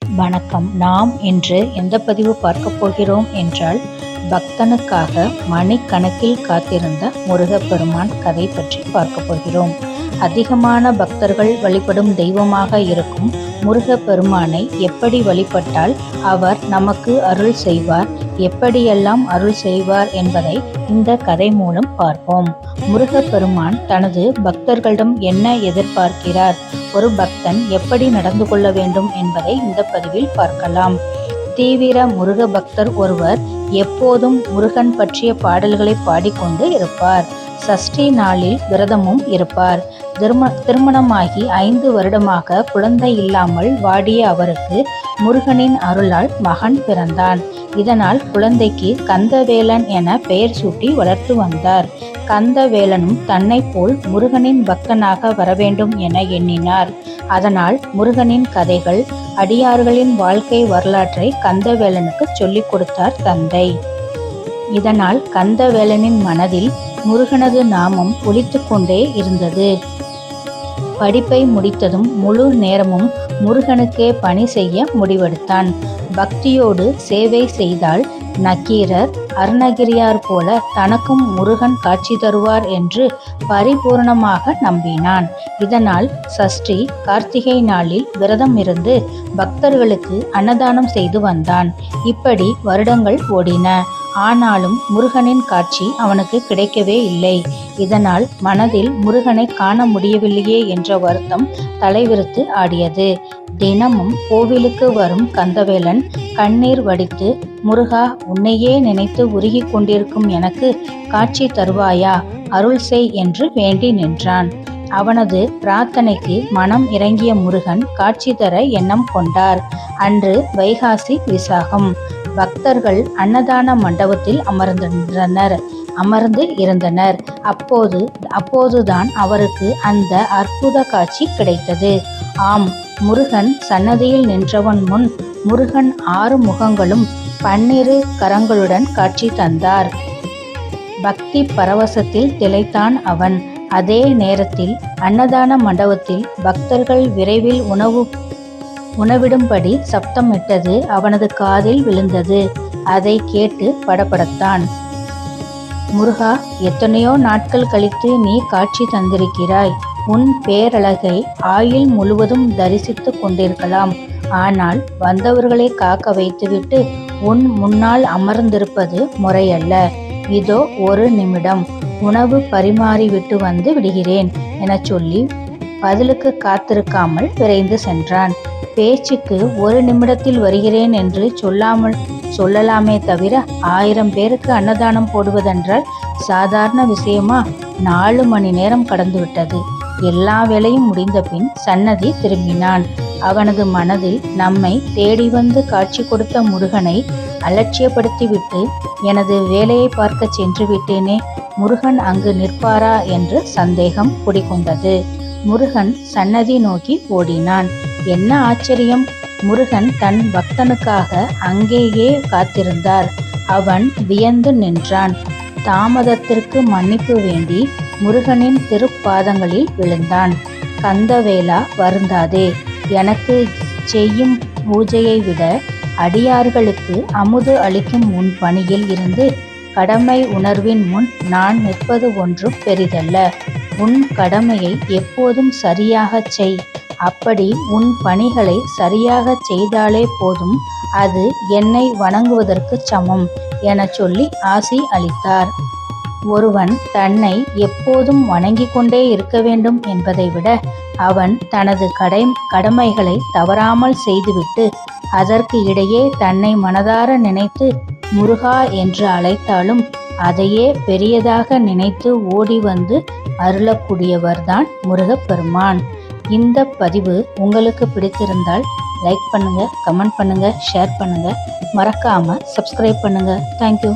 வணக்கம். நாம் இன்று எந்த பதிவு பார்க்க போகிறோம் என்றால் பக்தனுக்காக மணிக்கணக்கில் காத்திருந்த முருகப்பெருமான் கதை பற்றி பார்க்க போகிறோம். அதிகமான பக்தர்கள் வழிபடும் தெய்வமாக இருக்கும் முருகப்பெருமானை எப்படி வழிபட்டால் அவர் நமக்கு அருள் செய்வார் எப்படியெல்லாம் அருள் செய்வார் என்பதை இந்த கதை மூலம் பார்ப்போம். முருகப்பெருமான் தனது பக்தர்களிடம் என்ன எதிர்பார்க்கிறார்? ஒரு பக்தன் எப்படி நடந்து கொள்ள வேண்டும் என்பதை இந்த பதிவில் பார்க்கலாம். தீவிர முருக பக்தர் ஒருவர் எப்போதும் முருகன் பற்றிய பாடல்களை பாடிக்கொண்டு இருப்பார். சஷ்டி நாளில் விரதமும் இருப்பார். திரும திருமணமாகி ஐந்து வருடமாக குழந்தை இல்லாமல் வாடிய அவருக்கு முருகனின் அருளால் மகன் பிறந்தான். இதனால் குழந்தைக்கு கந்தவேலன் என பெயர் சூட்டி வளர்த்து வந்தார். கந்தவேலனும் தன்னை போல் முருகனின் பக்தனாக வரவேண்டும் என எண்ணினார். அதனால் முருகனின் கதைகள் அடியார்களின் வாழ்க்கை வரலாற்றை கந்தவேலனுக்கு சொல்லிக் கொடுத்தார் தந்தை. இதனால் கந்தவேலனின் மனதில் முருகனது நாமம் ஒலித்து கொண்டே இருந்தது. படிப்பை முடித்ததும் முழு நேரமும் முருகனுக்கே பணி செய்ய முடிவெடுத்தான். பக்தியோடு சேவை செய்தால் நக்கீரர் அருணகிரியார் போல தனக்கும் முருகன் காட்சி தருவார் என்று பரிபூர்ணமாக நம்பினான். இதனால் சஷ்டி கார்த்திகை நாளில் விரதம் இருந்து பக்தர்களுக்கு அன்னதானம் செய்து வந்தான். இப்படி வருடங்கள் ஓடின. ஆனாலும் முருகனின் காட்சி அவனுக்கு கிடைக்கவே இல்லை. இதனால் மனதில் முருகனை காண முடியவில்லையே என்ற வருத்தம் தலைவிரித்து ஆடியது. தினமும் கோவிலுக்கு வரும் கந்தவேலன் கண்ணீர் வடித்து முருகா உன்னையே நினைத்து உருகி கொண்டிருக்கும் எனக்கு காட்சி தருவாயா? அருள் செய் என்று வேண்டி நின்றான். அவனது பிரார்த்தனைக்கு மனம் இறங்கிய முருகன் காட்சி தர எண்ணம் கொண்டார். அன்று வைகாசி விசாகம். பக்தர்கள் அன்னதான மண்டபத்தில் அமர்ந்திருந்தனர். அமர்ந்து இருந்தனர். அப்போது அப்போதுதான் அவருக்கு அந்த அற்புத காட்சி கிடைத்தது. ஆம் முருகன் சன்னதியில் நின்றவன் முன் முருகன் ஆறு முகங்களும் பன்னிரு கரங்களுடன் காட்சி தந்தார். பக்தி பரவசத்தில் திளைத்தான் அவன். அதே நேரத்தில் அன்னதான மண்டபத்தில் பக்தர்கள் விரைவில் உணவு உணவிடும்படி சப்தமிட்டது அவனது காதில் விழுந்தது. அதை கேட்டு படபடத்தான். முருகா எத்தனையோ நாட்கள் கழித்து நீ காட்சி தந்திருக்கிறாய். உன் பேரழகை ஆயுள் முழுவதும் தரிசித்து கொண்டிருக்கலாம். ஆனால் வந்தவர்களை காக்க வைத்துவிட்டு உன் முன்னால் அமர்ந்திருப்பது முறையல்ல. இதோ ஒரு நிமிடம். உணவு பரிமாறிவிட்டு வந்து விடுகிறேன் என சொல்லி பதிலுக்கு காத்திருக்காமல் விரைந்து சென்றான். பேச்சுக்கு ஒரு நிமிடத்தில் வருகிறேன் என்று சொல்லாமல் சொல்லலாமே தவிர ஆயிரம் பேருக்கு அன்னதானம் போடுவதென்றால் சாதாரண விஷயமா? நாலு மணி நேரம் கடந்துவிட்டது. எல்லா வேலையும் முடிந்த பின் சன்னதி திரும்பினான். அவனது மனதில் நம்மை தேடி வந்து காட்சி கொடுத்த முருகனை அலட்சியப்படுத்திவிட்டு எனது வேலையை பார்க்க சென்று விட்டேனே முருகன் அங்கு நிற்பாரா? என்று சந்தேகம் குடிகொண்டது. முருகன் சன்னதி நோக்கி ஓடினான். என்ன ஆச்சரியம்? முருகன் தன் பக்தனுக்காக அங்கேயே காத்திருந்தார். அவன் வியந்து நின்றான். தாமதத்திற்கு மன்னிப்பு வேண்டி முருகனின் திருப்பாதங்களில் விழுந்தான். கந்தவேலா வருந்தாதே. எனக்கு செய்யும் பூஜையை விட அடியார்களுக்கு அமுது அளிக்கும் உன் பணியில் இருந்து கடமை உணர்வின் முன் நான் நிற்பது ஒன்றும் பெரிதல்ல. உன் கடமையை எப்போதும் சரியாகச் செய். அப்படி உன் பணிகளை சரியாக செய்தாலே போதும். அது என்னை வணங்குவதற்கு சமம் என சொல்லி ஆசி அளித்தார். ஒருவன் தன்னை எப்போதும் வணங்கிக் கொண்டே இருக்க வேண்டும் என்பதை விட அவன் தனது கடை கடமைகளை தவறாமல் செய்துவிட்டு அதற்கு இடையே தன்னை மனதார நினைத்து முருகா என்று அழைத்தாலும் அதையே பெரியதாக நினைத்து ஓடி வந்து அருளக்கூடியவர் தான் முருகப்பெருமான். இந்த பதிவு உங்களுக்கு பிடித்திருந்தால் லைக் பண்ணுங்கள் கமெண்ட் பண்ணுங்கள் ஷேர் பண்ணுங்கள் மறக்காமல் சப்ஸ்கிரைப் பண்ணுங்கள் தேங்க்யூ